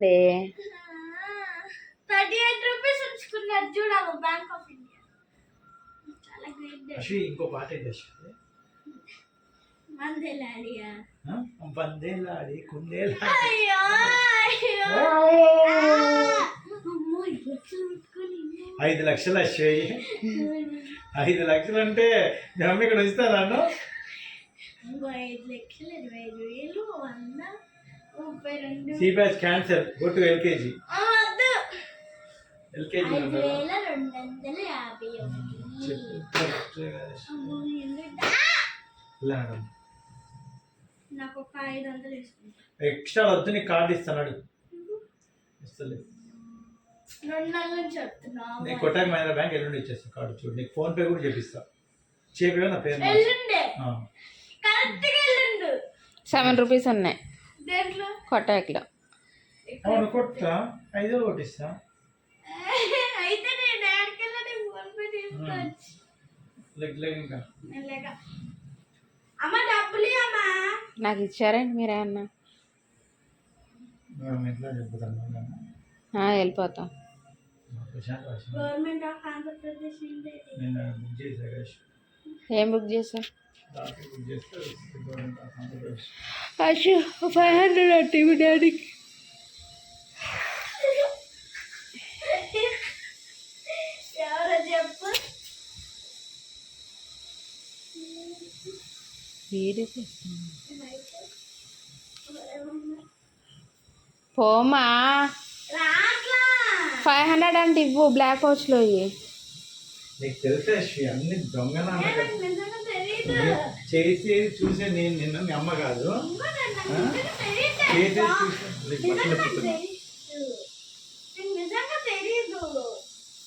They. Thirty eight rupees ఉంచుకున్నారు చూడవు Bank of India చాలా గ్రేట్ డే అశ్వి ఇంకో పాట ఏంటి అశ్వి మందెలాడియా కుందేలాడి. ఐదు లక్షలు అశ్వి ఐదు లక్షలు అంటే మీ అమ్మ ఇక్కడ ఉంచుతారా ఐదు లక్షలు ఇరవై ఐదు వేలు వంద. ముప్పై రెండు. C batch cancer go to LKG LKG ఐదు వేల రెండు వందల యాభై ఒకటి. అమ్మో, ఎందుకు? నాకు ఒక ఐదు వందలు ఇస్తుంది. ఎక్స్ట్రా వద్దు నీకు కార్డు ఇస్తాడు ఇస్తలేదు. రెండు నెలల నుంచి చెప్తున్నావు? నేను కొట్టాక మహేంద్ర బ్యాంక్ ఎల్లుండి ఇచ్చేస్తాను కార్డు చూడు. నీకు ఫోన్ పే కూడా చేపిస్తా. చేపి నా పేరు. ఎల్లుండే? ఎల్లుండు. సెవెన్ రూపీస్ ఉన్నాయి. కొట్టాకలో. అవును కొట్టా. ఐదో కొట్టిస్తా. అయితే నేను డాడీకి వెళ్ళి ఫోన్ పే తీసుకోవచ్చు లెగ్ లెగ్ ఇంకా. మెల్లగా అమ్మ డబ్బులు అమ్మా నాకు ఇచ్చారండి చెప్పుతాను ఆ, వెళ్ళిపోతాం. ఏం బుక్ చేసాం అయ్యో ఫైవ్ హండ్రెడ్ అంటే మీ డాడీకి పోమా ఫైవ్ హండ్రెడ్ అంటే ఇవ్వు బ్లాక్ వాచ్లో ఇవి నీకు తెలుసా అన్ని దొంగ తెలీదు చేసి చూసే నేను నిన్న మీ అమ్మ కాదు. తెలీదు చేసి చూసే నీకు బట్టలు నిజంగా పుట్టున్నా. తెలీదు నీకు నిజంగా తెలీదు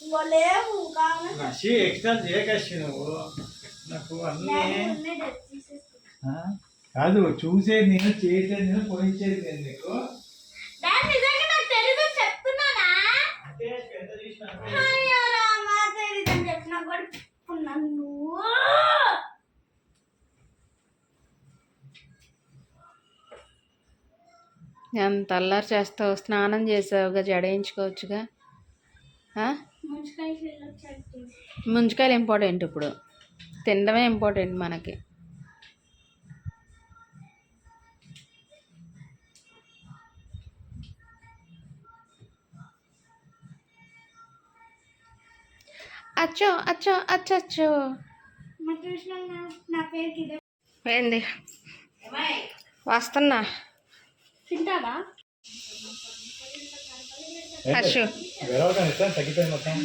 ఇంకో లేవు కావాలి నా షీ ఎక్స్ట్రా చేయకశ్వి నువ్వు. నాకు అన్నీ? కాదు చూసేది నేను చేసేది నేను పోయించేది నేను నీకు. చెప్తున్నానా అంటే ఎంత చేసినా అయ్యో రామా తెలీదని చెప్పినా కూడా చెప్పుకున్నాను నువ్వు ఎంత అల్లరి చేస్తావు? స్నానం చేసావుగా జడేయించుకోవచ్చుగా? ముంచుకాయలు ఇంపార్టెంట్ ఇప్పుడు. తినడమే ఇంపార్టెంట్ మనకి. అచ్చో అచ్చో అచ్చో ఏంది? వస్తున్నా. తింటావా? హర్షు. వెరవటం ఇస్తాను తగ్గిపోయింది మొత్తం.